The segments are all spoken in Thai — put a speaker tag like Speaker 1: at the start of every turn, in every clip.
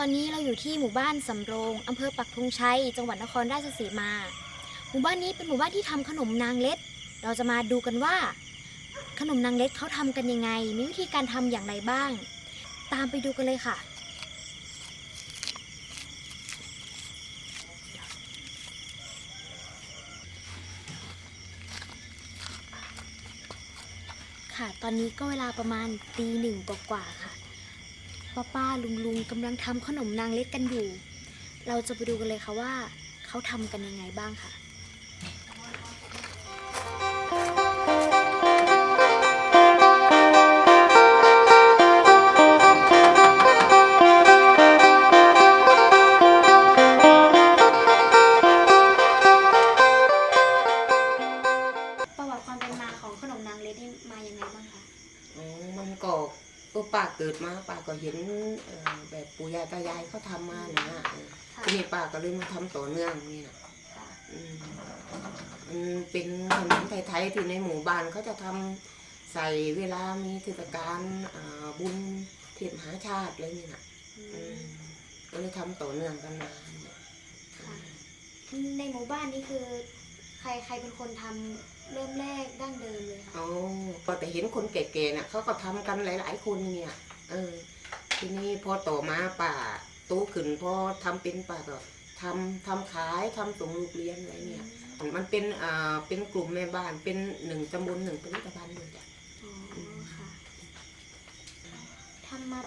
Speaker 1: ตอนนี้เราอยู่ที่หมู่บ้านสำโรงอำเภอปักธงชัย จังหวัดนครราชสีมา หมู่บ้านนี้เป็นหมู่บ้านที่ทำขนมนางเล็ด เราจะมาดูกันว่า ขนมนางเล็ดเขาทำกันยังไง มีวิธีการทำอย่างไรบ้าง ตามไปดูกันเลยค่ะ ค่ะ ตอนนี้ก็เวลาประมาณตีหนึ่งกว่าๆค่ะ ป้าป้าลุงลุงกำลังทำขนมนางเล็กกันอยู่ เราจะไปดูกันเลยค่ะว่าเขาทำกันยังไงบ้างค่ะ ตายา
Speaker 2: ยเขาทำมานะเออ
Speaker 1: ค่ะ
Speaker 2: ทีนี้ป้าก็เลยมาทำต่อเนื่องนี่นะ
Speaker 1: ค่ะ
Speaker 2: อืมมันเป็นขนมไทยๆที่ในหมู่บ้านเขาจะทำใส่เวลามีเทศกาลอ่าบุญเทศมหาชาติอะไรนี่นะ
Speaker 1: อื
Speaker 2: อื
Speaker 1: ม
Speaker 2: มก็เลยทำต่อเนื่องกันมา
Speaker 1: ค่ะในหมู่บ้านนี่คือ ใครใครเป็นคนทำเริ่มแรกดั้งเดิมเลยค่ะ
Speaker 2: อ๋อก็แต่เห็นคนแก่ๆน่ะเขาก็ทำกันหลาย ๆ คนเนี่ย เออ ทีนี้พอต่อมาป่าโตขึ้นพอทำเป็นป่าก็ทำทำขายทำส่งลูกเรียนอะไรเนี่ย มันเป็นอ่าเป็นกลุ่มแม่บ้านเป็นหนึ่งตำบลหนึ่งผลิตภัณฑ์เลยจ้ะ
Speaker 1: อ๋อค่ะทำมา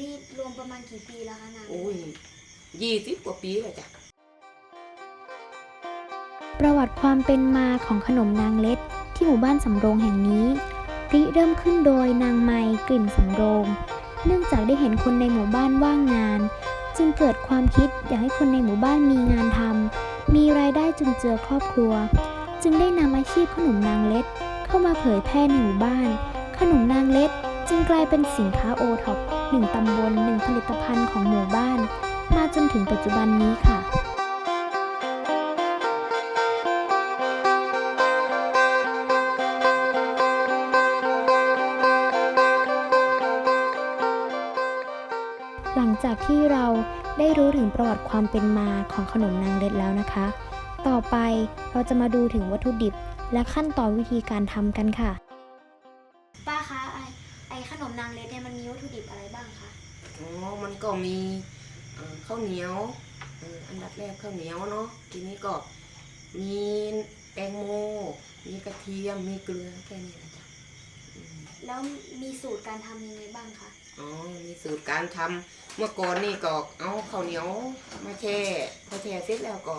Speaker 1: นี่รวมประมาณกี่ปีแล้วคะนาง
Speaker 2: โอ้ยยี่สิบกว่าปีแล้วจ้ะ
Speaker 1: ประวัติความเป็นมาของขนมนางเล็ด ที่หมู่บ้านสำโรงแห่งนี้ริเริ่มขึ้นโดยนางไมกลิ่นสำโรง เนื่องจากได้เห็นคนในหมู่บ้านว่างงาน จึงเกิดความคิดอยากให้คนในหมู่บ้านมีงานทำมีรายได้จุนเจือครอบครัว จึงได้นำอาชีพขนมนางเล็ด เข้ามาเผยแพร่ในหมู่บ้าน ขนมนางเล็ดจึงกลายเป็นสินค้าโอท็อปหนึ่งตำบลหนึ่งผลิตภัณฑ์ของหมู่บ้าน มาจนถึงปัจจุบันนี้ค่ะ ประวัติความเป็นมาของขนมนางเล็ดแล้วนะคะ ต่อไปเราจะมาดูถึงวัตถุดิบและขั้นตอนวิธีการทำกันค่ะ ป้าคะไอไอขนมนางเล็ดเนี่ยมันมีวัตถุดิบอะไรบ้างคะ
Speaker 2: อ๋อ มันก็มีเอ่อข้าวเหนียวเอ่ออันดับแรกข้าวเหนียวเนาะ ทีนี้ก็มีแตงโม มีกระเทียม มีเกลือแค่นี้นะจ๊ะอืม
Speaker 1: แล้วมีสูตรการทำยังไงบ้างคะ
Speaker 2: อ๋อมีสูตรการทำเมื่อก่อนนี่ก็เอาข้าวเหนียวมาแช่พอแช่เสร็จแล้วก็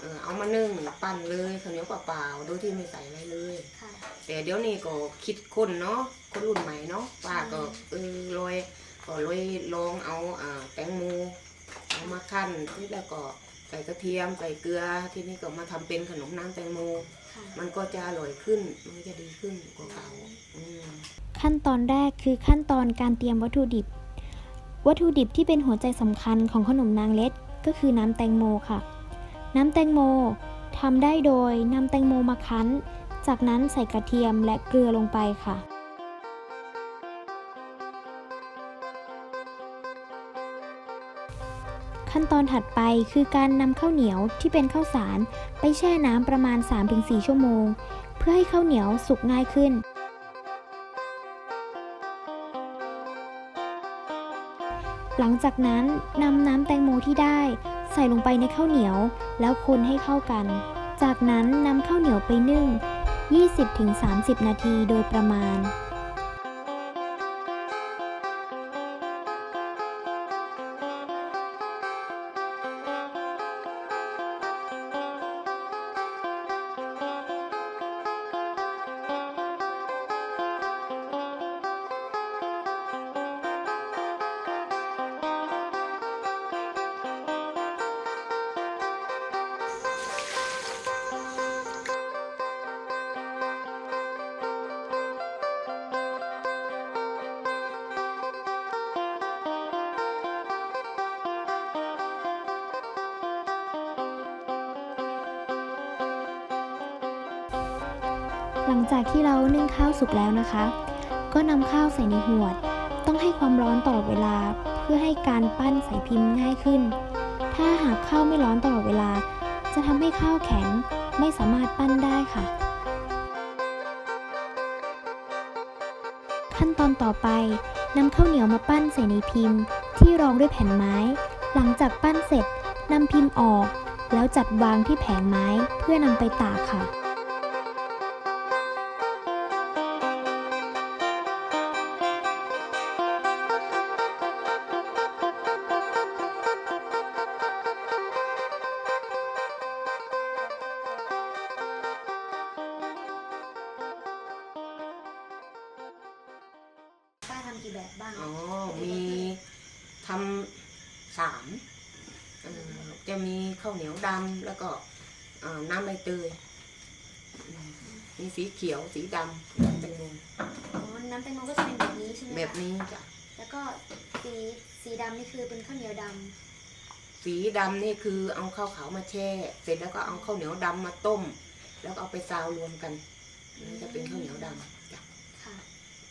Speaker 2: เออเอามานึ่งปั้นเลยข้าวเหนียวเปล่าๆโดยที่ไม่ใส่อะไรเลย
Speaker 1: ค่ะ
Speaker 2: แต่เดี๋ยวนี้ก็คิดคนเนาะคนรุ่นใหม่เนาะป้าก็เออลอยก็เลยลองเอาอ่าแตงโมเอามาคั่นที่แล้วก็ ใส่กระเทียมใส่เกลือ ทีนี้ก็มาทำเป็นขนมน้ำแตงโม
Speaker 1: ค่ะ
Speaker 2: มันก็จะอร่อยขึ้น มันก็จะดีขึ้นกว่าเก่าอืม
Speaker 1: ขั้นตอนแรกคือขั้นตอนการเตรียมวัตถุดิบ วัตถุดิบที่เป็นหัวใจสำคัญของขนมนางเล็ดก็คือน้ำแตงโมค่ะ น้ำแตงโมทำได้โดยนำแตงโมมาคั้น จากนั้นใส่กระเทียมและเกลือลงไปค่ะ ขั้นตอนถัดไปคือการนำข้าวเหนียวที่เป็นข้าวสาร ไปแช่น้ำประมาณ 3-4 ชั่วโมง เพื่อให้ข้าวเหนียวสุกง่ายขึ้น หลังจากนั้นนำน้ำแตงโมที่ได้ ใส่ลงไปในข้าวเหนียว แล้วคนให้เข้ากัน จากนั้นนำข้าวเหนียวไปนึ่ง 20-30 นาทีโดยประมาณ หลังจากที่เรานึ่งข้าวสุกแล้วนะคะ ก็นำข้าวใส่ในหวด ต้องให้ความร้อนตลอดเวลาเพื่อพื่อให้การปั้นใส่พิมพ์ง่ายขึ้น ถ้าหากข้าวไม่ร้อนตลอดเวลา จะทำให้ข้าวแข็งไม่สามารถปั้นได้ค่ะ ขั้นตอนต่อไปนำข้าวเหนียวมาปั้นใส่ในพิมพ์ ที่รองด้วยแผ่นไม้ หลังจากปั้นเสร็จนำพิมพ์ออก แล้วจัดวางที่แผงไม้เพื่อนำไปตากค่ะ
Speaker 3: ทำกี่แบบบ้าง
Speaker 2: อ๋อ มีทำสามเอ่อจะมีข้าวเหนียวดำแล้วก็เอ่อน้ำใบเตยอืมมีสีเขียวสีดำน้ำแตงโม
Speaker 3: อ๋อ น้ำแตงโมก็จะเป็นแบบนี้ใช่ไหมคะ
Speaker 2: แบบนี้จ้ะ
Speaker 3: แล้วก็สีสีดำนี่คือเป็นข้าวเหนียวด
Speaker 2: สีดำนี่คือเอาข้าวขาวมาแช่ เสร็จแล้วก็เอาข้าวเหนียวดำมาต้ม แล้วก็เอาไปซาวรวมกันนี่จะเป็นข้าวเหนียวดำจ้ะำ
Speaker 3: ค่ะ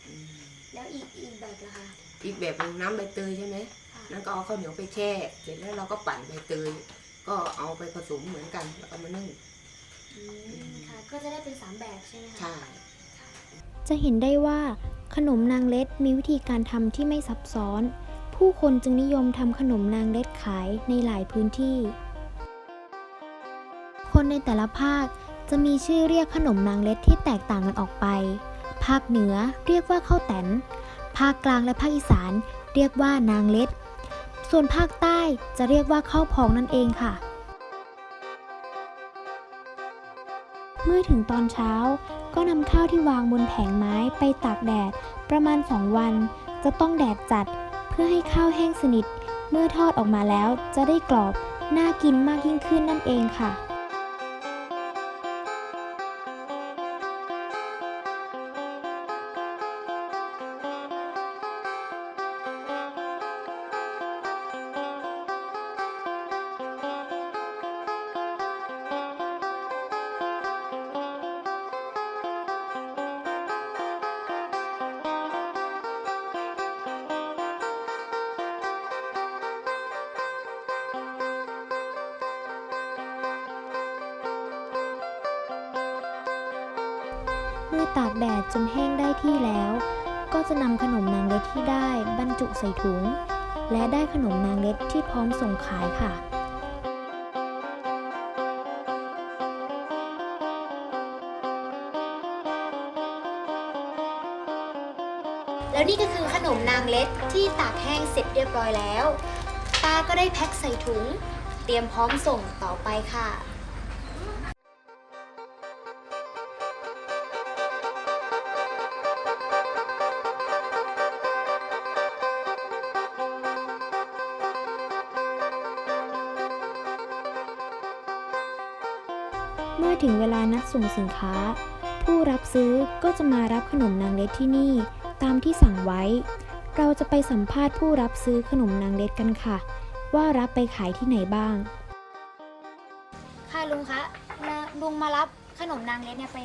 Speaker 2: อืม
Speaker 3: แล้วอีกอีกแบบล่ะคะ
Speaker 2: อีกแบบหนึงน้ำใบเตยใช่ไหม
Speaker 3: ค่ะ
Speaker 2: นั่นก็เอาข้าวเหนียวไปแช่ เสร็จแล้วเราก็ปั่นใบเตย ก็เอาไปผสมเหมือนกันแล้วก็มานึ่ง
Speaker 3: อืมค่ะ ก็จะได้เป็นสามแบบใช่ไหมคะ
Speaker 2: ใช่
Speaker 1: จะเห็นได้ว่าขนมนางเล็ดมีวิธีการทำที่ไม่ซับซ้อน ผู้คนจึงนิยมทำขนมนางเล็ดขายในหลายพื้นที่ คนในแต่ละภาคจะมีชื่อเรียกขนมนางเล็ดที่แตกต่างกันออกไป ภาคเหนือเรียกว่าข้าวแตน ภาคกลางและภาคอีสาน เรียกว่านางเล็ด ส่วนภาคใต้จะเรียกว่าข้าวพองนั่นเองค่ะ เมื่อถึงตอนเช้าก็นำข้าวที่วางบนแผงไม้ไปตากแดด ประมาณ 2 วัน จะต้องแดดจัด เพื่อให้ข้าวแห้งสนิท เมื่อทอดออกมาแล้วจะได้กรอบ น่ากินมากยิ่งขึ้นนั่นเองค่ะ เมื่อตากแดดจนแห้งได้ที่แล้ว ก็จะนำขนมนางเล็ดที่ได้บรรจุใส่ถุง และได้ขนมนางเล็ดที่พร้อมส่งขายค่ะ
Speaker 3: แล้วนี่ก็คือขนมนางเล็ดที่ตากแห้งเสร็จเรียบร้อยแล้ว ป้าก็ได้แพ็คใส่ถุง เตรียมพร้อมส่งต่อไปค่ะ
Speaker 1: เมื่อถึงเวลานัดส่งสินค้า ผู้รับซื้อก็จะมารับขนมนางเล็ดที่นี่ตามที่สั่งไว้ เราจะไปสัมภาษณ์ผู้รับซื้อขนมนางเล็ดกันค่ะ ว่ารับไปขายที่ไหนบ้าง
Speaker 3: ค่ะลุงคะแล้วลุงมารับขนมนางเล็ดเนี่ยไป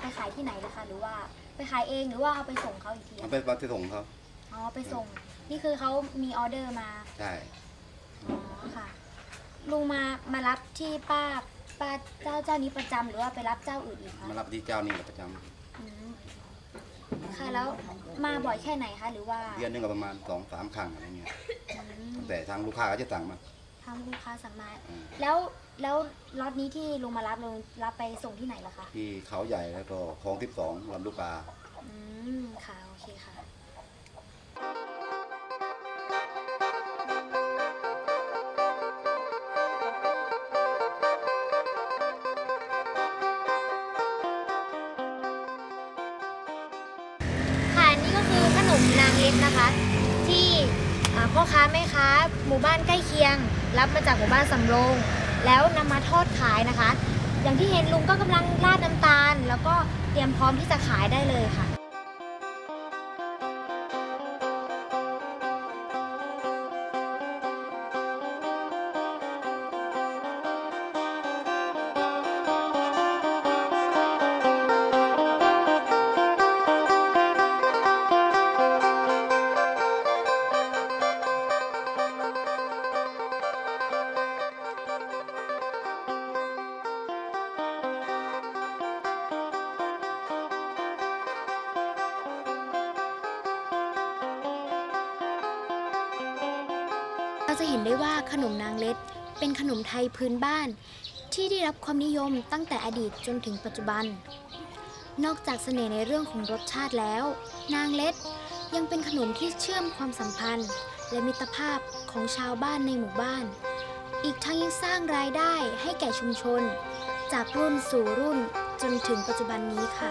Speaker 3: ไปขายที่ไหนนะคะ หรือว่าไปขายเองหรือว่าเอาไปส่งเขาอีกที
Speaker 4: เอา
Speaker 3: อะ
Speaker 4: ไปปฏิส่งเขา
Speaker 3: อ๋อไปส่ง นี่คือเขามีออเดอร์มา
Speaker 4: ใช่
Speaker 3: อ๋อค่ะ ลุงมามารับที่ป้า ป้าเจ้าเจ้านี้ประจำหรือว่าไปรับเจ้าอื่นอีกคะ
Speaker 4: มารับที่เจ้านี่แหละประจ
Speaker 3: อืมค่ะแล้วมาบ่อยแค่ไหนคะหรือว่าำ
Speaker 4: เดือนหนึงก็ประมาณสองสามครั้งอะไรเงี้ย
Speaker 3: อืม
Speaker 4: แต่ทางลูกค้าก็จะสั่งมา
Speaker 3: ทางลูกค้าสั่งมา
Speaker 4: อืม
Speaker 3: แล้วแล้วล็อตนี้ที่ลุงมารับลุงรับไปส่งที่ไหนล่ะคะ
Speaker 4: ที่เขาใหญ่แล้วก็คลองที่สองลำลูกกา
Speaker 3: อืมค่ะโอเคค่ะค่ะ นมนางเล็กนะคะ ที่พ่อค้าแม่ค้าหมู่บ้านใกล้เคียง รับมาจากหมู่บ้านสำโรง แล้วนำมาทอดขายนะคะ อย่างที่เห็นลุงก็กำลังราดน้ำตาล แล้วก็เตรียมพร้อมที่จะขายได้เลยค่ะ
Speaker 1: เราจะเห็นได้ว่าขนมนางเล็ด เป็นขนมไทยพื้นบ้าน ที่ได้รับความนิยมตั้งแต่อดีตจนถึงปัจจุบัน นอกจากเสน่ห์ในเรื่องของรสชาติแล้ว นางเล็ดยังเป็นขนมที่เชื่อมความสัมพันธ์ และมิตรภาพของชาวบ้านในหมู่บ้าน อีกทั้งยังสร้างรายได้ให้แก่ชุมชน จากรุ่นสู่รุ่นจนถึงปัจจุบันนี้ค่ะ